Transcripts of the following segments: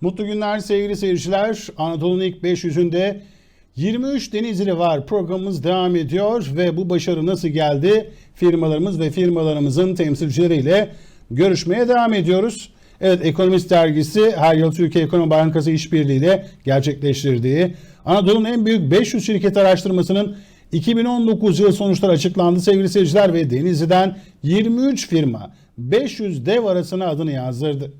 Mutlu günler sevgili seyirciler. Anadolu'nun ilk 500'ünde 23 Denizli var. Programımız devam ediyor ve bu başarı nasıl geldi? Firmalarımız ve firmalarımızın temsilcileriyle görüşmeye devam ediyoruz. Evet Ekonomist Dergisi her yıl Türkiye Ekonomi Bankası işbirliğiyle gerçekleştirdiği Anadolu'nun en büyük 500 şirket araştırmasının 2019 yıl sonuçları açıklandı sevgili seyirciler ve Denizli'den 23 firma 500 dev arasına adını yazdırdı.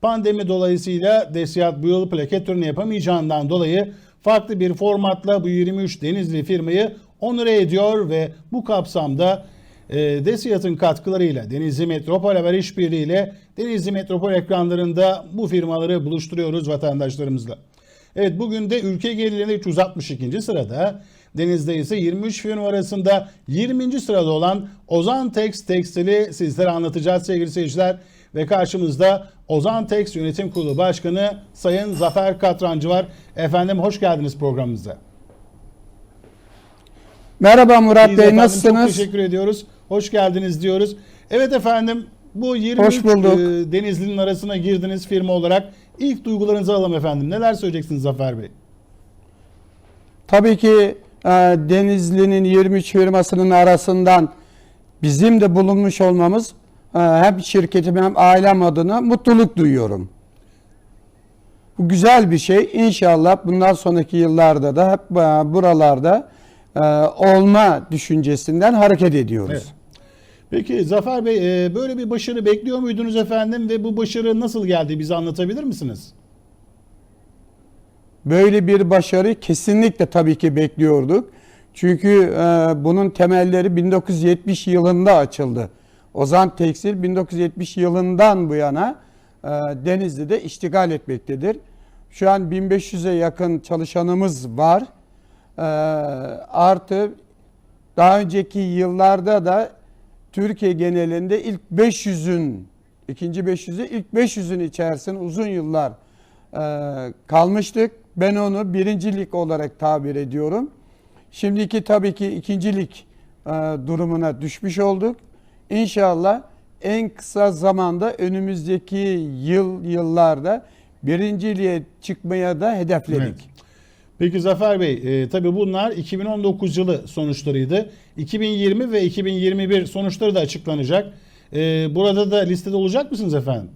Pandemi dolayısıyla Desiyat bu yıl plaket töreni yapamayacağından dolayı farklı bir formatla bu 23 Denizli firmayı onure ediyor ve bu kapsamda e, Desiyat'ın katkılarıyla Denizli Metropol Haber İşbirliği ile Denizli Metropol ekranlarında bu firmaları buluşturuyoruz vatandaşlarımızla. Evet bugün de ülke gelirinde 362. sırada Deniz'de ise 23 firma arasında 20. sırada olan Ozan Tex Tekstil'i sizlere anlatacağız sevgili seyirciler. Ve karşımızda Ozan Tex Yönetim Kurulu Başkanı Sayın Zafer Katrancı var. Efendim hoş geldiniz programımıza. Merhaba Murat Bey efendim, nasılsınız? Çok teşekkür ediyoruz. Hoş geldiniz diyoruz. Evet efendim bu 23 Hoş bulduk. e, Denizli'nin arasına girdiniz firma olarak. İlk duygularınızı alalım efendim. Neler söyleyeceksiniz Zafer Bey? Tabii ki e, Denizli'nin 23 firmasının arasından bizim de bulunmuş olmamız hem şirketim hem ailem adına mutluluk duyuyorum. Bu güzel bir şey. İnşallah bundan sonraki yıllarda da hep e, buralarda e, olma düşüncesinden hareket ediyoruz. Evet. Peki Zafer Bey e, böyle bir başarı bekliyor muydunuz efendim ve bu başarı nasıl geldi bize anlatabilir misiniz? Böyle bir başarı kesinlikle tabii ki bekliyorduk. Çünkü bunun temelleri 1970 yılında açıldı. Ozan Tekstil 1970 yılından bu yana e, Denizli'de iştigal etmektedir. Şu an 1500'e yakın çalışanımız var. E, artı daha önceki yıllarda da Türkiye genelinde ilk 500'ün ikinci 500'ü ilk 500'ün içerisinde uzun yıllar e, kalmıştık. Ben onu birincilik olarak tabir ediyorum. Şimdiki tabii ki ikincilik durumuna düşmüş olduk. İnşallah en kısa zamanda önümüzdeki yıl yıllarda birinciliğe çıkmaya da hedefledik. Evet. Peki Zafer Bey, e, tabii bunlar 2019 yılı sonuçlarıydı. 2020 ve 2021 sonuçları da açıklanacak. E, burada da listede olacak mısınız efendim?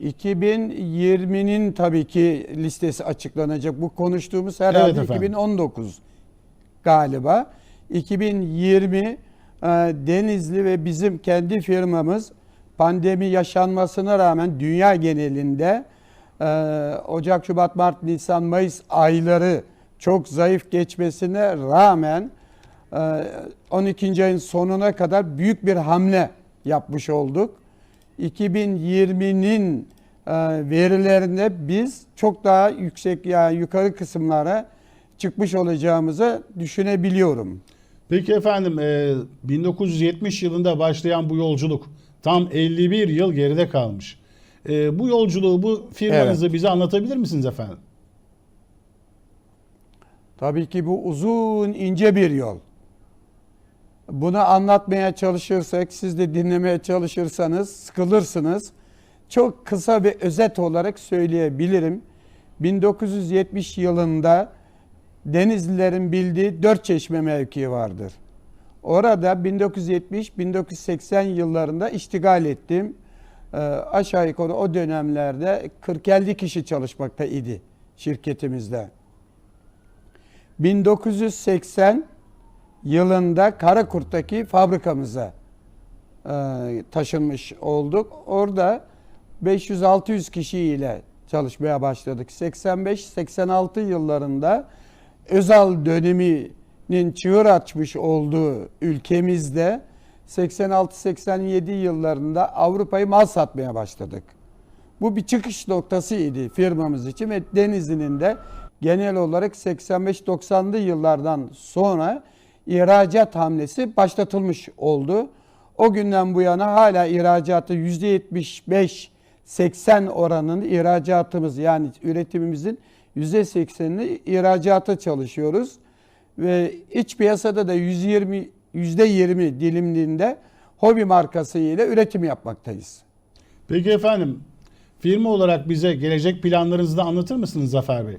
2020'nin tabii ki listesi açıklanacak. Bu konuştuğumuz herhalde Evet efendim. 2019 galiba. 2020 e, Denizli ve bizim kendi firmamız pandemi yaşanmasına rağmen dünya genelinde e, Ocak, Şubat, Mart, Nisan, Mayıs ayları çok zayıf geçmesine rağmen e, 12. ayın sonuna kadar büyük bir hamle yapmış olduk. 2020'nin e, verilerinde biz çok daha yüksek yani yukarı kısımlara çıkmış olacağımızı düşünebiliyorum. Peki efendim, e, 1970 yılında başlayan bu yolculuk tam 51 yıl geride kalmış. E, bu yolculuğu, bu firmanızı bize anlatabilir misiniz efendim? Tabii ki bu uzun ince bir yol. Bunu anlatmaya çalışırsak, siz de dinlemeye çalışırsanız sıkılırsınız. Çok kısa ve özet olarak söyleyebilirim. 1970 yılında Denizlilerin bildiği dört çeşme mevkii vardır. Orada 1970-1980 yıllarında iştigal ettim. Ee, aşağı yukarı o dönemlerde 40-50 kişi çalışmakta idi şirketimizde. 1980 yılında Karakurt'taki fabrikamıza e, taşınmış olduk. Orada 500-600 kişiyle çalışmaya başladık. 85-86 yıllarında Özal döneminin çığır açmış olduğu ülkemizde 86-87 yıllarında Avrupa'yı mal satmaya başladık. Bu bir çıkış noktasıydı firmamız için ve Denizli'nin de genel olarak 85-90'lı yıllardan sonra ihracat hamlesi başlatılmış oldu. O günden bu yana hala ihracatı %75-80 oranında ihracatımız yani üretimimizin %80'ini ihracata çalışıyoruz. Ve iç piyasada da 120 %20 dilimliğinde hobi markası ile üretim yapmaktayız. Peki efendim, firma olarak bize gelecek planlarınızı da anlatır mısınız Zafer Bey?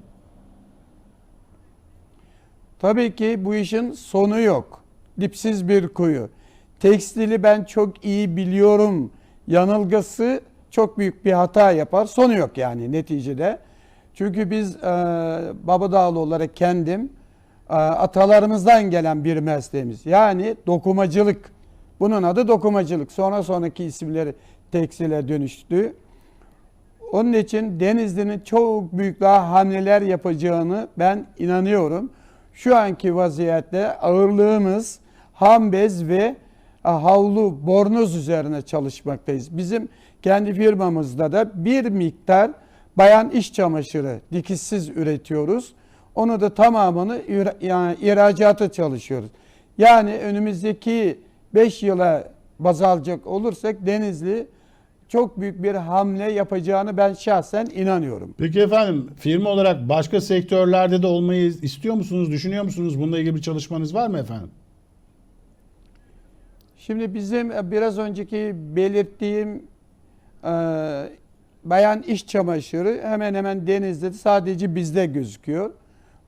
Tabii ki bu işin sonu yok. Dipsiz bir kuyu. Tekstili ben çok iyi biliyorum yanılgısı çok büyük bir hata yapar. Sonu yok yani neticede. Çünkü biz e, Babadağlı olarak kendim e, atalarımızdan gelen bir mesleğimiz. Yani dokumacılık. Bunun adı dokumacılık. Sonra sonraki isimleri tekstile dönüştü. Onun için Denizli'nin çok büyük daha hamleler yapacağını ben inanıyorum. Şu anki vaziyette ağırlığımız ham bez ve e, havlu, bornoz üzerine çalışmaktayız. Bizim kendi firmamızda da bir miktar bayan iş çamaşırı dikişsiz üretiyoruz. Onu da tamamını yani ihracata çalışıyoruz. Yani önümüzdeki 5 yıla baz alacak olursak Denizli çok büyük bir hamle yapacağını ben şahsen inanıyorum. Peki efendim firma olarak başka sektörlerde de olmayı istiyor musunuz, düşünüyor musunuz? Bununla ilgili bir çalışmanız var mı efendim? Şimdi bizim e, biraz önceki belirttiğim e, bayan iş çamaşırı hemen hemen Denizli'de sadece bizde gözüküyor.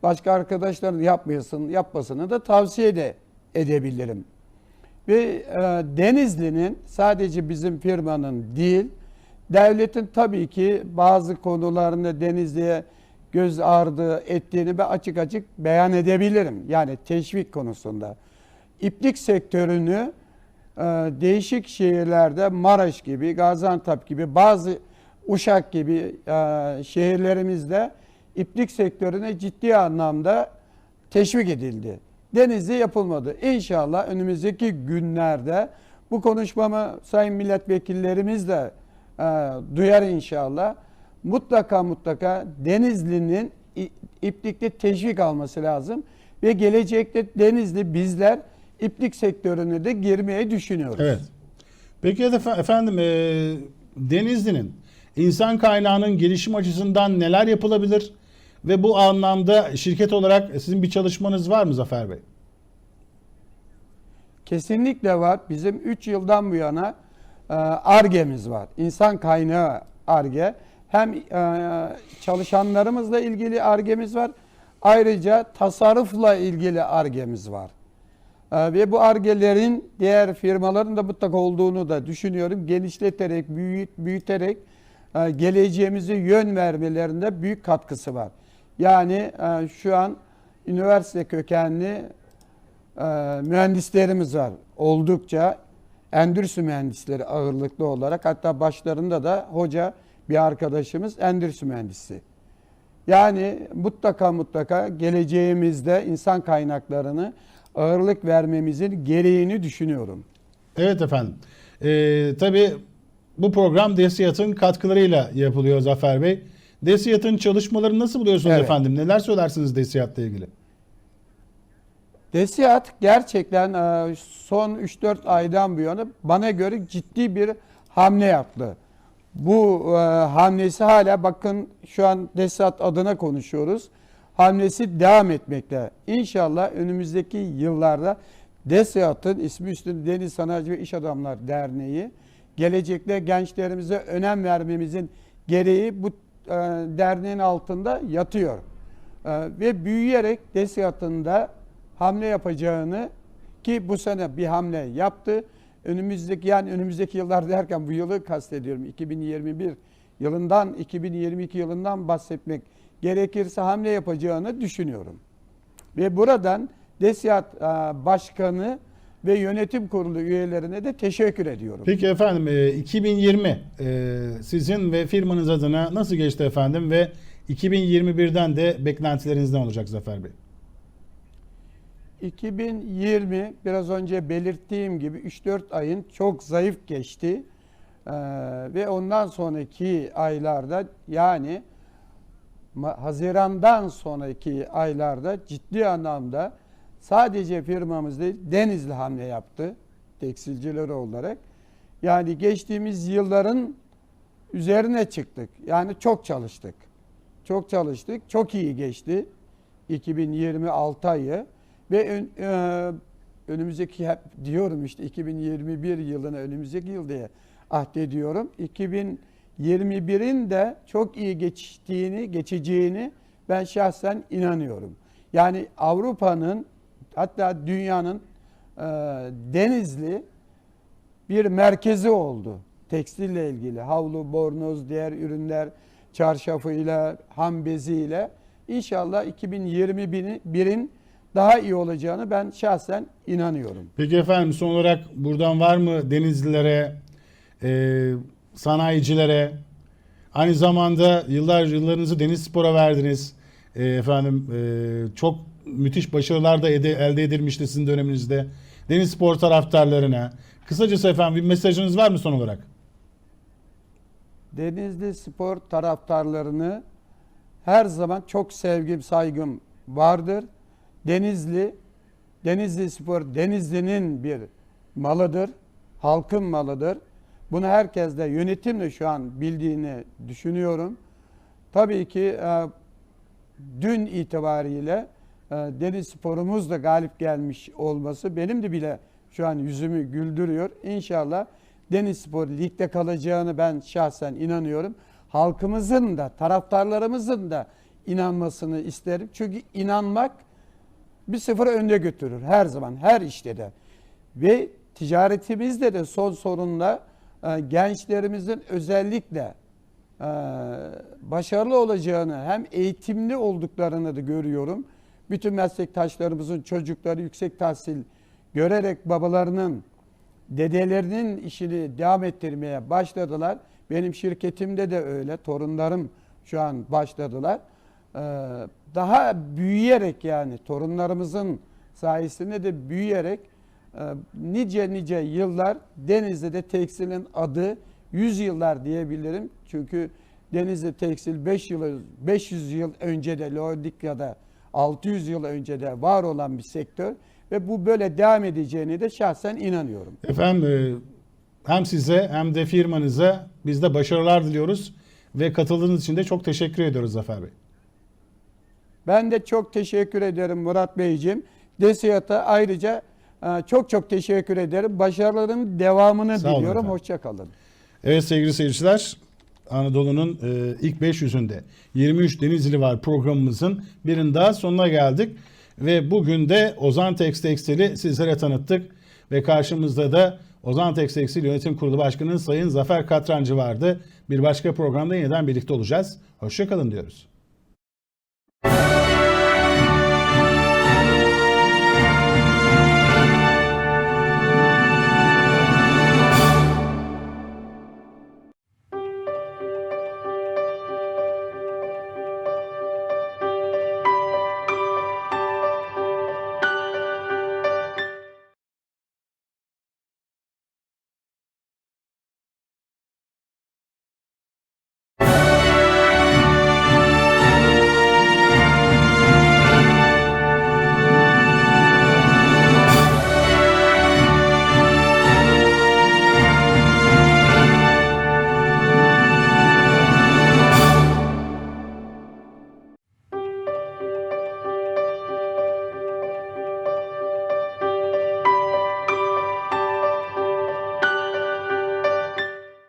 Başka arkadaşların yapmayasın, yapmasını da tavsiye de edebilirim. Ve e, Denizli'nin sadece bizim firmanın değil, devletin tabii ki bazı konularında Denizli'ye göz ardı ettiğini ben açık açık beyan edebilirim. Yani teşvik konusunda. İplik sektörünü e, değişik şehirlerde Maraş gibi, Gaziantep gibi, bazı Uşak gibi e, şehirlerimizde iplik sektörüne ciddi anlamda teşvik edildi. Denizli yapılmadı. İnşallah önümüzdeki günlerde bu konuşmamı sayın milletvekillerimiz de e, duyar inşallah. Mutlaka mutlaka Denizli'nin iplikte teşvik alması lazım ve gelecekte Denizli bizler iplik sektörüne de girmeye düşünüyoruz. Evet. Peki efe- efendim e, Denizli'nin insan kaynağının gelişim açısından neler yapılabilir? Ve bu anlamda şirket olarak sizin bir çalışmanız var mı Zafer Bey? Kesinlikle var. Bizim 3 yıldan bu yana e, ARGE'miz var. İnsan kaynağı ARGE. Hem e, çalışanlarımızla ilgili ARGE'miz var. Ayrıca tasarrufla ilgili ARGE'miz var. E, Ve bu ARGE'lerin diğer firmaların da mutlaka olduğunu da düşünüyorum. Genişleterek, büyüt, büyüterek e, geleceğimize yön vermelerinde büyük katkısı var. Yani e, şu an üniversite kökenli e, mühendislerimiz var. Oldukça endüstri mühendisleri ağırlıklı olarak hatta başlarında da hoca bir arkadaşımız endüstri mühendisi. Yani mutlaka mutlaka geleceğimizde insan kaynaklarını ağırlık vermemizin gereğini düşünüyorum. Evet efendim. Ee, tabii bu program DESİAD'ın katkılarıyla yapılıyor Zafer Bey. DESİAD'ın çalışmalarını nasıl buluyorsunuz Evet. efendim? Neler söylersiniz DESİAD'la ilgili? Desiyat gerçekten e, son 3-4 aydan bu yana bana göre ciddi bir hamle yaptı. Bu e, hamlesi hala bakın şu an Desiyat adına konuşuyoruz. Hamlesi devam etmekte. İnşallah önümüzdeki yıllarda Desiyat'ın ismi üstünde Deniz Sanayici ve İş Adamlar Derneği gelecekte gençlerimize önem vermemizin gereği bu e, derneğin altında yatıyor. E, ve büyüyerek DESİAD'ın da hamle yapacağını ki bu sene bir hamle yaptı. Önümüzdeki yani önümüzdeki yıllar derken bu yılı kastediyorum. 2021 yılından 2022 yılından bahsetmek gerekirse hamle yapacağını düşünüyorum. Ve buradan DESİAD e, Başkanı ve yönetim kurulu üyelerine de teşekkür ediyorum. Peki efendim e, 2020 e, sizin ve firmanız adına nasıl geçti efendim ve 2021'den de beklentileriniz ne olacak Zafer Bey? 2020 biraz önce belirttiğim gibi 3-4 ayın çok zayıf geçti. Ee, ve ondan sonraki aylarda yani Haziran'dan sonraki aylarda ciddi anlamda sadece firmamız değil Denizli hamle yaptı tekstilcileri olarak. Yani geçtiğimiz yılların üzerine çıktık. Yani çok çalıştık. Çok çalıştık. Çok iyi geçti. 2026 ayı ve e, önümüzdeki hep diyorum işte 2021 yılına önümüzdeki yıl diye ahdediyorum. 2021'in de çok iyi geçtiğini, geçeceğini ben şahsen inanıyorum. Yani Avrupa'nın hatta dünyanın e, Denizli bir merkezi oldu. Tekstille ilgili havlu, bornoz, diğer ürünler, çarşafıyla, ham beziyle. İnşallah 2021'in daha iyi olacağını ben şahsen inanıyorum. Peki efendim son olarak buradan var mı denizlilere, e, sanayicilere, aynı zamanda yıllar yıllarınızı deniz spora verdiniz. E, efendim e, çok müthiş başarılar da ede- elde edilmişti sizin döneminizde. Deniz spor taraftarlarına. Kısacası efendim bir mesajınız var mı son olarak? Denizli spor taraftarlarını her zaman çok sevgim, saygım vardır. Denizli, Denizli Spor Denizli'nin bir malıdır. Halkın malıdır. Bunu herkes de yönetim de şu an bildiğini düşünüyorum. Tabii ki e, dün itibariyle Deniz Spor'umuz da galip gelmiş olması benim de bile şu an yüzümü güldürüyor. İnşallah Deniz Spor ligde kalacağını ben şahsen inanıyorum. Halkımızın da taraftarlarımızın da inanmasını isterim. Çünkü inanmak bir sıfır önde götürür her zaman her işte de. Ve ticaretimizde de son sorunla e, gençlerimizin özellikle e, başarılı olacağını hem eğitimli olduklarını da görüyorum. Bütün meslektaşlarımızın çocukları yüksek tahsil görerek babalarının dedelerinin işini devam ettirmeye başladılar. Benim şirketimde de öyle. Torunlarım şu an başladılar. Ee, daha büyüyerek yani torunlarımızın sayesinde de büyüyerek e, nice nice yıllar Denizli'de tekstilin adı 100 yıllar diyebilirim. Çünkü Denizli Tekstil 5 yıl 500 yıl önce de Laodikya'da 600 yıl önce de var olan bir sektör ve bu böyle devam edeceğine de şahsen inanıyorum. Efendim e, hem size hem de firmanıza biz de başarılar diliyoruz ve katıldığınız için de çok teşekkür ediyoruz Zafer Bey. Ben de çok teşekkür ederim Murat Beyciğim. DESİAD'a ayrıca e, çok çok teşekkür ederim. Başarıların devamını Sağ diliyorum. Hoşçakalın. Evet sevgili seyirciler Anadolu'nun e, ilk 500'ünde 23 Denizli var programımızın birinin daha sonuna geldik. Ve bugün de Ozan Tex Tekstil'i sizlere tanıttık. Ve karşımızda da Ozan Tex Tekstil Yönetim Kurulu Başkanı Sayın Zafer Katrancı vardı. Bir başka programda yeniden birlikte olacağız. Hoşçakalın diyoruz.